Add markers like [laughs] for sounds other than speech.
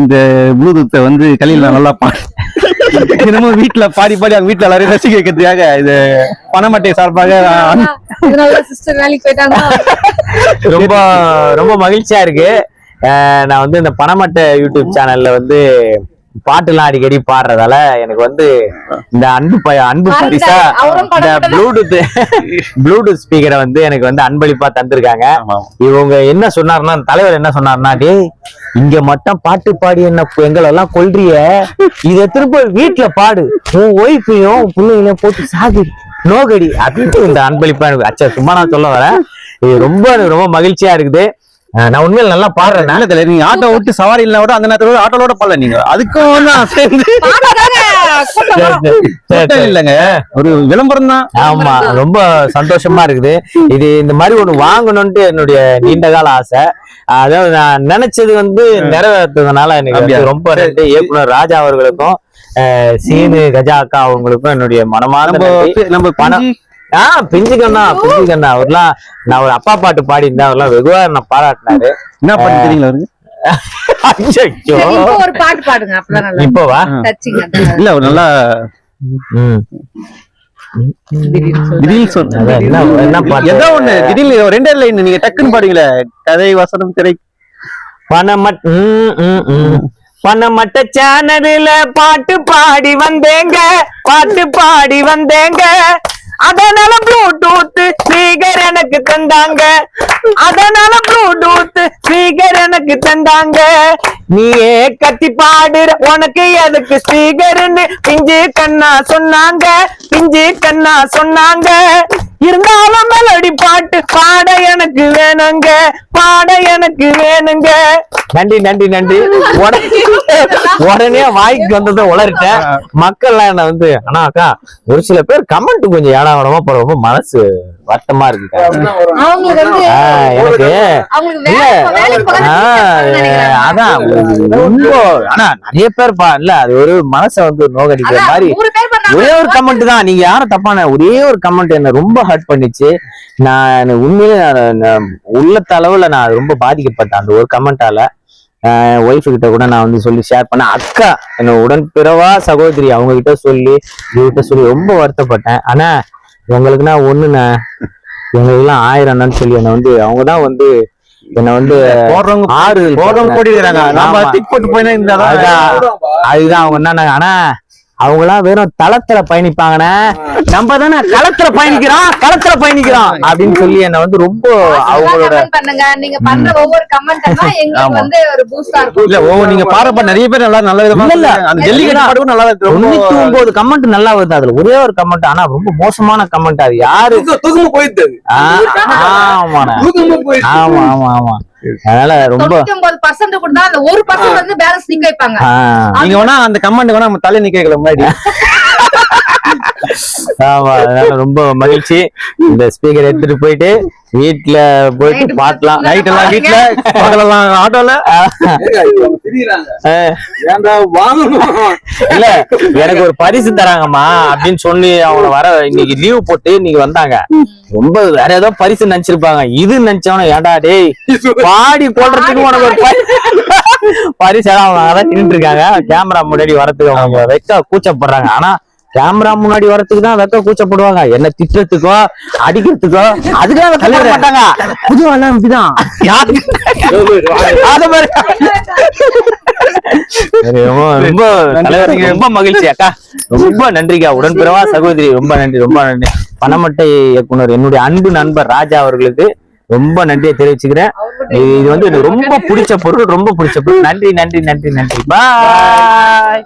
இந்த ப்ளூடூத்தை வந்து கலியில நல்லா பா தினமும் வீட்டுல பாடி பாடி அவங்க வீட்டுல எல்லாரையும் ரசிக்க வைக்கிறதுக்காக இது பணமட்டை சார்பாக ரொம்ப ரொம்ப மகிழ்ச்சியா இருக்கு. நான் வந்து இந்த பணமட்ட யூடியூப் சேனல்ல வந்து பாட்டுலாம் அடிக்கடி பாடுறதால எனக்கு வந்து இந்த அன்பு அன்பு பரிசா இந்த ப்ளூடூத் ப்ளூடூத் ஸ்பீக்கரை வந்து எனக்கு வந்து அன்பளிப்பா தந்திருக்காங்க. இவங்க என்ன சொன்னாருன்னா தலைவர் என்ன சொன்னாருன்னா டேய் இங்க மட்டும் பாட்டு பாடி என்ன எங்களை எல்லாம் கொல்றிய? இத திரும்ப வீட்டுல பாடு. உன் ஒய்ஃபையும் பிள்ளைங்களையும் போட்டு சாகு. நோகடி அப்படின்னு இந்த அன்பளிப்பா எனக்கு அச்சா சும்மா நான் சொல்ல வரேன். இது ரொம்ப எனக்கு ரொம்ப மகிழ்ச்சியா இருக்குது. நான் உண்மையில நல்லா பாடுறேன். நல்ல தலைவர் நீங்க ஆட்டோ விட்டு சவாரி இல்ல கூட அந்த நேரத்துல ஆட்டோலோட பாடல நீங்க. அதுக்கும் நான் சேர்ந்து [laughs] கூட்டம்? இல்லைங்க. ஒரு விளம்பரம் தான். ஆமா ரொம்ப சந்தோஷமா இருக்குது. இது இந்த மாதிரி ஒண்ணு வாங்கணும்ட்டு என்னுடைய நீண்ட கால ஆசை. அதாவது நான் நினைச்சது வந்து நிறைவேற்றதுனால எனக்கு? ரொம்ப நன்றி. இயக்குனர் ராஜா அவர்களுக்கும் அஹ், சீனு கஜா அக்கா அவங்களுக்கும் என்னுடைய மனமார்ந்த நம்ம பணம் ஆஹ் பிஞ்சு கண்ணா பிஞ்சு கண்ணா அவர்லாம் நான் ஒரு அப்பா பாட்டு பாடி இருந்தேன் அவர்லாம் வெகுவா என்ன பாராட்டினாரு. என்ன பண்ணி தெரியுங்களா அவருக்கு? ஒரு பாட்டு பாடுங்க. அப்பதான் நல்லா இப்போவா இல்ல நல்லா பாட்டு? ரெண்டே லைன் நீங்க டக்குன்னு பாடுங்களே கதை வசனம் திரை. பணமட் ம், ம், ம். பணமட்ட சேனல்ல பாட்டு பாடி வந்தேங்க. பாட்டு பாடி வந்தேங்க. அதனால ப்ளூடூத் ஸ்பீக்கர் எனக்கு தந்தாங்க. அதனால ப்ளூடூத் ஸ்பீக்கர் எனக்கு தந்தாங்க. நீயே கத்தி பாடுற உனக்கு எதுக்கு ஸ்பீக்கர்னு பிஞ்சு கண்ணா சொன்னாங்க. பிஞ்சு கண்ணா சொன்னாங்க. இருந்தாலும் மெலடி பாட்டு பாட எனக்கு வேணுங்க. பாட எனக்கு வேணுங்க. நன்றி நன்றி நன்றி. உடனே உடனே வாய்க்கு வந்ததை உளறிட்டேன். மக்கள்லாம் என்ன வந்து ஆனா அக்கா ஒரு சில பேர் கமெண்ட் கொஞ்சம் ஏடாவிடமா போற ரொம்ப மனசு வருத்தமா இருக்கு எனக்கு. அதான். ரொம்ப ஆனா நிறைய பேர் பா இல்ல அது ஒரு மனசை வந்து நோகடிக்கிற மாதிரி. ஒரே ஒரு கமெண்ட் தான். நீங்க யாரும் தப்பான ஒரே ஒரு கமெண்ட் என்ன ரொம்ப ஹர்ட் பண்ணிச்சு. நான் உண்மையிலே உள்ளத்த அளவுல நான் ரொம்ப பாதிக்கப்பட்டேன் அந்த ஒரு கமெண்டால ஒய்ஃபு கிட்ட கூட நான் வந்து சொல்லி ஷேர் பண்ணேன். அக்கா என்ன உடன்பிறவா சகோதரி அவங்க கிட்ட சொல்லி இவகிட்ட சொல்லி ரொம்ப வருத்தப்பட்டேன். ஆனா எங்களுக்குன்னா ஒண்ணுண்ணே எங்களுக்குலாம் ஆயிரம் சொல்லி என்னை வந்து அவங்க தான் வந்து என்னை வந்து போடுறவங்க ஆறு போடுறவங்க கூடி இருக்காங்க நம்ம ஆமா. டிக் போட்டு போயினா இந்த அதுதான். அதுதான் அவங்க என்னன்னாங்க ஆனா அவங்களாம் வெறும் தளத்துல பயணிப்பாங்கண்ணே. நம்ம தானே களத்துல பயணிக்கிறோம் களத்துல பயணிக்கிறோம் அப்படின்னு சொல்லி என்ன வந்து ரொம்ப அவங்களோட பண்ணுங்க. நீங்க பண்ற ஒவ்வொரு கமெண்ட் எல்லாம் எங்களுக்கு ஆமா. வந்து ஒரு பூஸ்டா இருக்கும். இல்ல ஓ நீங்க பாடுறப்ப நிறைய பேர் நல்லா நல்ல விதமா இல்ல. அந்த ஜல்லிக்கட்டு நல்லா இருக்கு தொண்ணூத்தி ஒன்பது கமெண்ட் நல்லா வருது. அதுல ஒரே ஒரு கமெண்ட் ஆனா ரொம்ப மோசமான கமெண்ட் அது. யாரு? தூக்கமா போயிட்டு ஆ, ஆமாண்ணே. தூக்கமா போயிட்டு ஆமா ஆமா ஆமா. அதனால ரொம்ப தொண்ணூத்தி ஒன்பது பர்சன்ட் கொடுத்தா அந்த ஒரு பர்சன்ட் வந்து பேலன்ஸ் நிக்க வைப்பாங்க. நீங்க வேணா அந்த கமெண்ட் வேணா நம்ம தலை நிக்கல முன்னாடி. [laughs] ஆமா அதனால ரொம்ப மகிழ்ச்சி. இந்த ஸ்பீக்கர் எடுத்துட்டு போயிட்டு வீட்டுல போயிட்டு பாட்டலாம் நைட் எல்லாம் வீட்டுல பகலெல்லாம் ஆட்டோல? இல்ல எனக்கு ஒரு பரிசு தராங்கம்மா அப்படின்னு சொல்லி அவங்க வர இன்னைக்கு லீவ் போட்டு இன்னைக்கு வந்தாங்க. ரொம்ப வேற ஏதோ பரிசு நினைச்சிருப்பாங்க. இது நினைச்சவன ஏன்டா டேய் பாடி போடுறதுக்கு உனக்கு ஒரு பரிசு. பரிசு அவங்க அதான் நின்று இருக்காங்க. கேமரா முன்னாடி வரதுக்கு அவங்க வைக்க கூச்சப்படுறாங்க. ஆனா கேமரா முன்னாடி வரதுக்கு தான் வைக்க கூச்சப்படுவாங்க. என்ன திட்டுறதுக்கோ அடிக்கிறதுக்கோ அதுக்கெல்லாம் வைக்க மாட்டாங்க. புது எல்லாம் இப்படிதான். ரொம்ப ரொம்ப மகிழ்ச்சி அக்கா. ரொம்ப நன்றிக்கா. உடன்பிறவா சகோதரி ரொம்ப நன்றி ரொம்ப நன்றி. பணமட்டை இயக்குனர் என்னுடைய அன்பு நண்பர் ராஜா அவர்களுக்கு ரொம்ப நன்றியை தெரிவிச்சுக்கிறேன். இது வந்து எனக்கு ரொம்ப பிடிச்ச பொருள் ரொம்ப பிடிச்ச பொருள். நன்றி நன்றி நன்றி நன்றி. பாய்